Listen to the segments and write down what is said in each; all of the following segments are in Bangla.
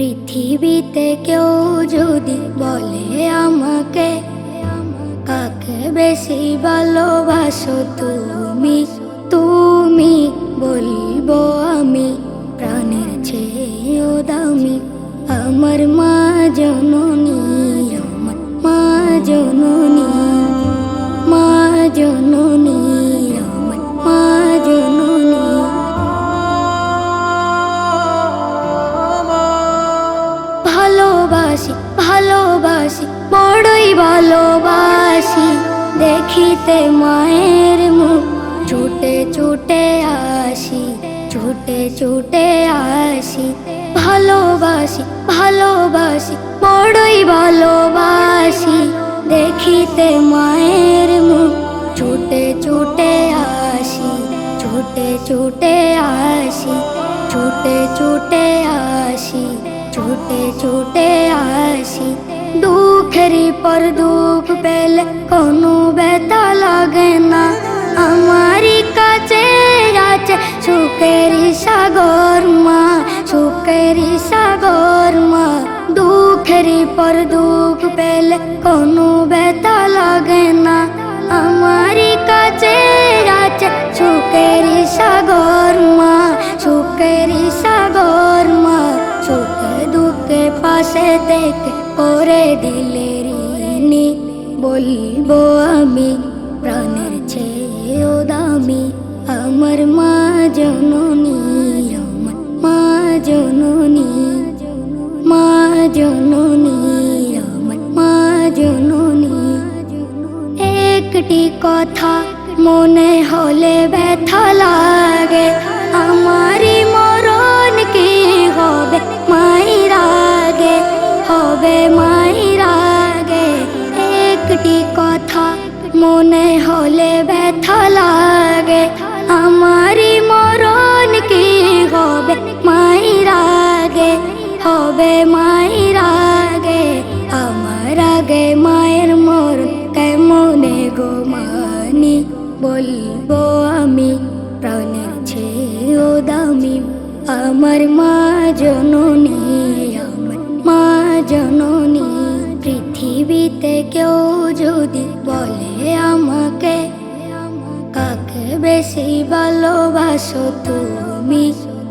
পৃথিবীতে কেউ যদি বলে আমাকে, কাকে বেশি ভালোবাসো তুমি? তুমি বলব আমি প্রাণের চেয়েও দামি। আমার মা জননী, আমার মা জননী মা জননী। ভালোবাসি, বড়ই ভালোবাসি। দেখিতে মায়ের মুখ, ছুটে ছুটে আসি, ছুটে ছুটে আসি। ভালোবাসি ভালোবাসি, বড়ই ভালোবাসি। দেখিতে মায়ের মুখ, ছুটে ছুটে আসি, ছুটে ছুটে আসি, ছুটে ছুটে আসি, ছুটে ছুটে আসি। পর দুঃখ পেলে কোনো ব্যথা লাগে না আমারই কাছে আছে সুখেরই সাগর মা সুখেরই সাগর মা দুঃখেরই পর দুঃখ পেলে কোনো ব্যথা লাগে না আমারই কাছে আছে সুখেরই সাগর মা সুখেরই সাগর মা সুখে দুঃখে পাশে দেখে করে দিলে ঋণী বলব আমি, প্রাণের চেয়েও দামি আমার মা জননী, আমার মা জননী মা জননী, আমার মা জননী। একটি কথা মনে হলে কথা মনে হলে ব্যথা লাগে। আমারই মরণ কি হবে? মায়ের আগে হবে মায়ের আগে। আমার আগে মায়ের মর কেমনে গো মানি? বলব আমি প্রাণের চেয়েও দামি। আমার মা জননী, আমার মা জননী। পৃথিবীতে কেউ যদি বলে আমাকে, কাকে বেশি ভালোবাসো তুমি?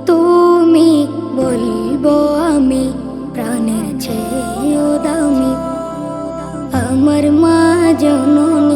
তুমি বলব আমি প্রাণের চেয়েও দামি। আমার মা জননী